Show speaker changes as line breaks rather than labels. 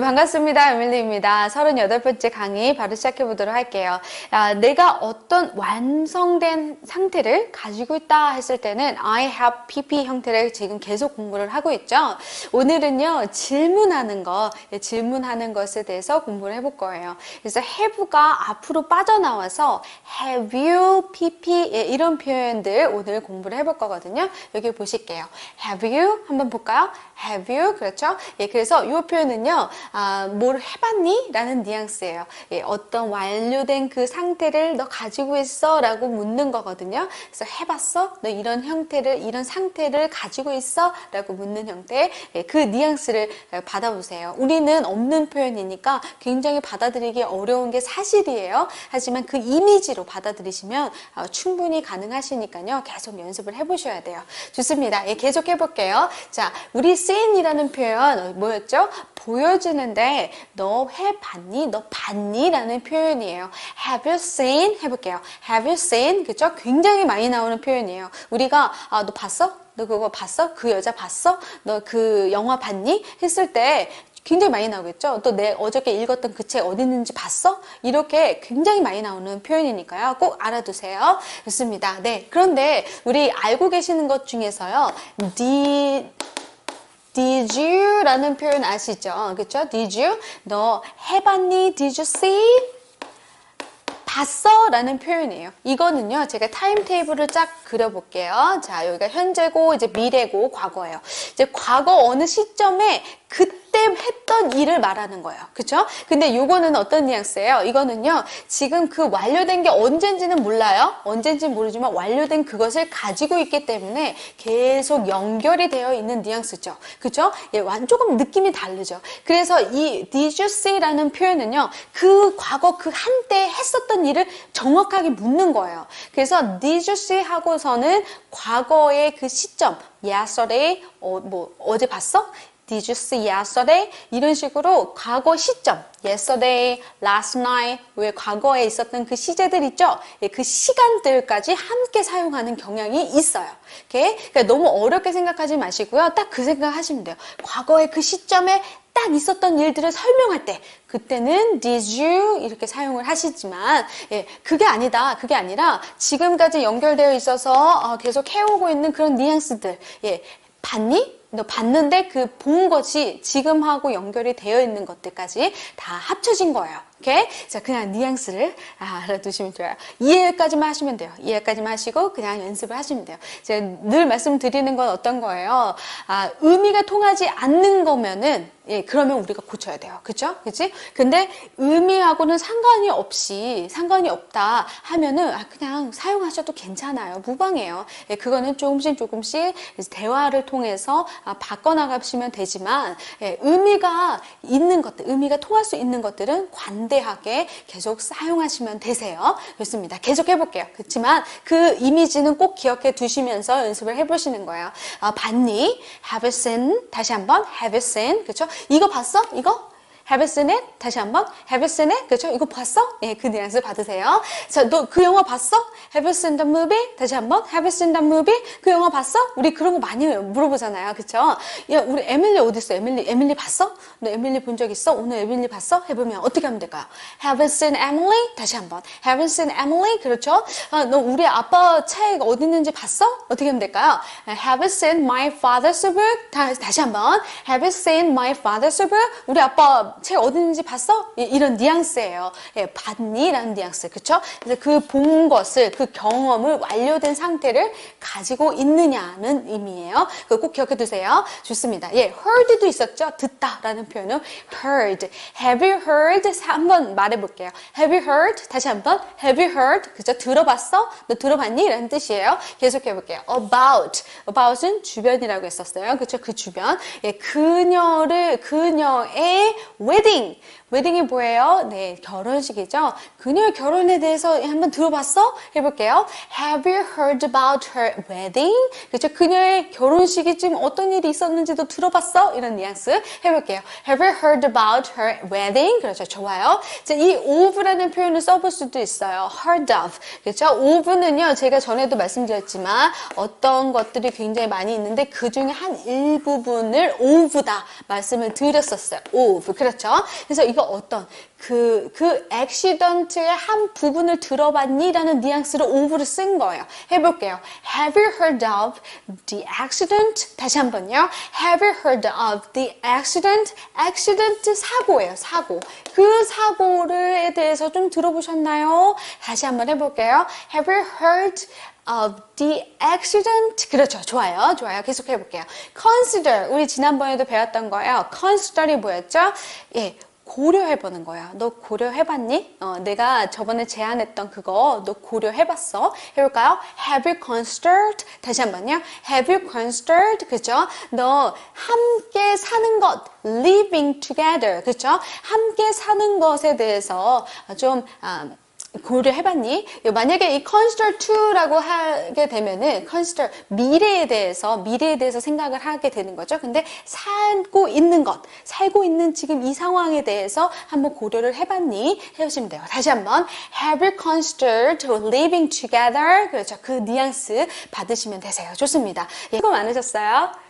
반갑습니다. 에밀리입니다. 38번째 강의 바로 시작해 보도록 할게요. 아, 내가 어떤 완성된 상태를 가지고 있다 했을 때는 I have PP 형태를 지금 계속 공부를 하고 있죠. 오늘은요, 질문하는 거, 예, 질문하는 것에 대해서 공부를 해볼 거예요. 그래서 have가 앞으로 빠져나와서 have you PP 예, 이런 표현들 오늘 공부를 해볼 거거든요. 여기 보실게요. have you 한번 볼까요? have you 그렇죠? 예, 그래서 이 표현은요. 아, 뭘 해봤니? 라는 뉘앙스예요. 예, 어떤 완료된 그 상태를 너 가지고 있어? 라고 묻는 거거든요. 그래서 해봤어? 너 이런 형태를, 이런 상태를 가지고 있어? 라고 묻는 형태. 예, 그 뉘앙스를 받아보세요. 우리는 없는 표현이니까 굉장히 받아들이기 어려운 게 사실이에요. 하지만 그 이미지로 받아들이시면 어, 충분히 가능하시니까요. 계속 연습을 해보셔야 돼요. 좋습니다. 예, 계속 해볼게요. 자, 우리 seen이라는 표현 뭐였죠? 보여주는데 너 해봤니? 너 봤니? 라는 표현이에요. Have you seen? 해볼게요. Have you seen? 그죠? 굉장히 많이 나오는 표현이에요. 우리가 아, 너 봤어? 너 그거 봤어? 그 여자 봤어? 너 그 영화 봤니? 했을 때 굉장히 많이 나오겠죠. 또 내 어저께 읽었던 그 책 어디 있는지 봤어? 이렇게 굉장히 많이 나오는 표현이니까요. 꼭 알아두세요. 좋습니다. 네. 그런데 우리 알고 계시는 것 중에서요. did Did you? 라는 표현 아시죠? 그쵸? Did you? 너 해봤니? Did you see? 봤어? 라는 표현이에요. 이거는요, 제가 타임테이블을 쫙 그려볼게요. 자, 여기가 현재고, 이제 미래고, 과거예요. 이제 과거 어느 시점에 그때 했던 일을 말하는 거예요. 그쵸? 근데 요거는 어떤 뉘앙스예요? 이거는요, 지금 그 완료된 게 언젠지는 몰라요. 언젠지는 모르지만 완료된 그것을 가지고 있기 때문에 계속 연결이 되어 있는 뉘앙스죠. 그쵸? 예, 완 조금 느낌이 다르죠. 그래서 이 did you see라는 표현은요, 그 과거 그 한때 했었던 일을 정확하게 묻는 거예요. 그래서 did you see 하고서는 과거의 그 시점, yesterday, 어, 뭐, 어제 봤어? Did you see yesterday? 이런 식으로 과거 시점, yesterday, last night, 왜 과거에 있었던 그 시제들 있죠? 예, 그 시간들까지 함께 사용하는 경향이 있어요. 오케이? 그러니까 너무 어렵게 생각하지 마시고요. 딱 그 생각 하시면 돼요. 과거의 그 시점에 딱 있었던 일들을 설명할 때 그때는 did you 이렇게 사용을 하시지만 예, 그게 아니다. 그게 아니라 지금까지 연결되어 있어서 어, 계속 해오고 있는 그런 뉘앙스들 예, 봤니? 너 봤는데 그 본 것이 지금 하고 연결이 되어 있는 것들까지 다 합쳐진 거예요. 오케이? 자, 그냥 뉘앙스를 알아두시면 좋아요. 이해까지만 하시면 돼요. 이해까지만 하시고 그냥 연습을 하시면 돼요. 제가 늘 말씀드리는 건 어떤 거예요? 아, 의미가 통하지 않는 거면은 예, 그러면 우리가 고쳐야 돼요. 그죠? 그치? 근데 의미하고는 상관이 없이, 상관이 없다 하면은, 아, 그냥 사용하셔도 괜찮아요. 무방해요. 예, 그거는 조금씩 조금씩 대화를 통해서 아, 바꿔나가시면 되지만, 예, 의미가 있는 것들, 의미가 통할 수 있는 것들은 관 대하게 계속 사용하시면 되세요. 좋습니다. 계속 해볼게요. 그렇지만 그 이미지는 꼭 기억해 두시면서 연습을 해보시는 거예요. 아, 봤니? Have you seen? 다시 한번, have you seen? 그렇죠? 이거 봤어? 이거? Have you seen it? 다시 한번. Have you seen it? 그렇죠? 이거 봤어? 예, 그 뉘앙스 받으세요. 자, 너 그 영화 봤어? Have you seen the movie? 다시 한번. Have you seen the movie? 그 영화 봤어? 우리 그런 거 많이 물어보잖아요. 그렇죠? 야, 우리 에밀리 어디 있어? 에밀리, 에밀리 봤어? 너 에밀리 본 적 있어? 오늘 에밀리 봤어? 해보면 어떻게 하면 될까요? Have you seen Emily? 다시 한번. Have you seen Emily? 그렇죠? 아, 너 우리 아빠 책 어디 있는지 봤어? 어떻게 하면 될까요? Have you seen my father's book? 다, 다시 한번. Have you seen my father's book? 우리 아빠 책 있는지 봤어? 이- 이런 뉘앙스예요. 예, 봤니? 라는 뉘앙스. 그쵸? 그래서 그 본 것을, 그 경험을 완료된 상태를 가지고 있느냐는 의미예요. 그거 꼭 기억해 두세요. 좋습니다. 예, heard도 있었죠? 듣다 라는 표현은 heard. Have you heard? 한번 말해 볼게요. Have you heard? 다시 한번. Have you heard? 그죠? 들어봤어? 너 들어봤니? 라는 뜻이에요. 계속해 볼게요. About. About은 주변이라고 했었어요. 그쵸? 그 주변. 예, 그녀를, 그녀의 wedding. 웨딩이 뭐예요? 네, 결혼식이죠. 그녀의 결혼에 대해서 한번 들어봤어? 해볼게요. Have you heard about her wedding? 그렇죠. 그녀의 결혼식이 지금 어떤 일이 있었는지도 들어봤어? 이런 뉘앙스 해볼게요. Have you heard about her wedding? 그렇죠. 좋아요. 자, 이 of라는 표현을 써볼 수도 있어요. heard of. 그렇죠. of는요, 제가 전에도 말씀드렸지만 어떤 것들이 굉장히 많이 있는데 그 중에 한 일부분을 of다 말씀을 드렸었어요. of. 그렇죠. 그래서 이거 어떤 그, 그 accident의 한 부분을 들어봤니? 라는 뉘앙스로 of를 쓴 거예요. 해볼게요. Have you heard of the accident? 다시 한 번요. Have you heard of the accident? accident 사고예요. 사고. 그 사고에 대해서 좀 들어보셨나요? 다시 한번 해볼게요. Have you heard of the accident? 그렇죠. 좋아요. 좋아요. 계속 해 볼게요. consider. 우리 지난번에도 배웠던 거예요. consider이 뭐였죠? 예. 고려해보는 거야. 너 고려해봤니? 어, 내가 저번에 제안했던 그거 너 고려해봤어? 해볼까요? Have you considered? 다시 한번요. Have you considered? 그죠? 너 함께 사는 것, living together. 그죠? 함께 사는 것에 대해서 좀 아, 고려해봤니? 만약에 이 consider to라고 하게 되면은 consider 미래에 대해서 미래에 대해서 생각을 하게 되는 거죠. 근데 살고 있는 것, 살고 있는 지금 이 상황에 대해서 한번 고려를 해봤니? 해보시면 돼요. 다시 한번 Have you considered living together? 그렇죠. 그 뉘앙스 받으시면 되세요. 좋습니다. 예, 수고 많으셨어요.